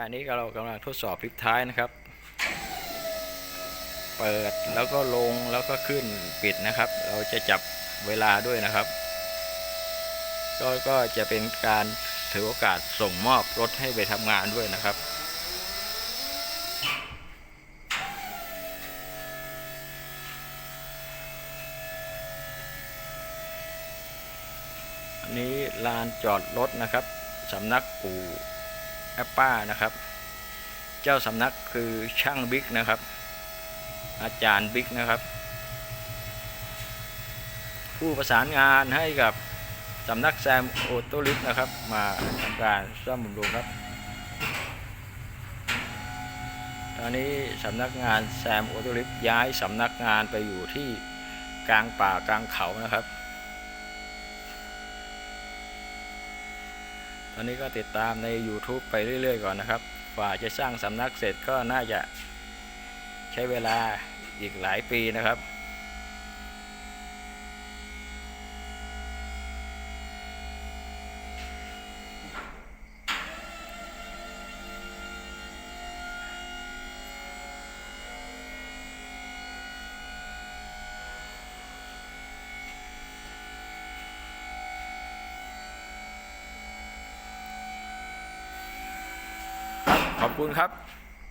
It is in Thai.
ะนี้ก็เรากำลังทดสอบพลิกท้ายนะครับ เปิดแล้วก็ลงแล้วก็ขึ้นปิดนะครับ เราจะจับเวลาด้วยนะครับ ก็ก็จะเป็นการถือโอกาสส่งมอบรถให้ไปทำงานด้วยนะครับอันนี้ลานจอดรถนะครับสำนักปู่ แอปป้านะครับ เจ้าสำนักคือช่างบิ๊กนะครับ อาจารย์บิ๊กนะครับ ผู้ประสานงานให้กับสำนักแซมโอโตลิฟนะครับ มาทำการซ่อมบำรุงครับ ตอนนี้สำนักงานแซมโอโตลิฟย้ายสำนักงานไปอยู่ที่กลางป่ากลางเขานะครับ อนนี้ก็ติดตามใน YouTube ไปเรื่อย ๆ ก่อนนะครับกว่าจะสร้างสำนักเสร็จก็น่าจะใช้เวลาอีกหลายปีนะครับ ขอบคุณครับ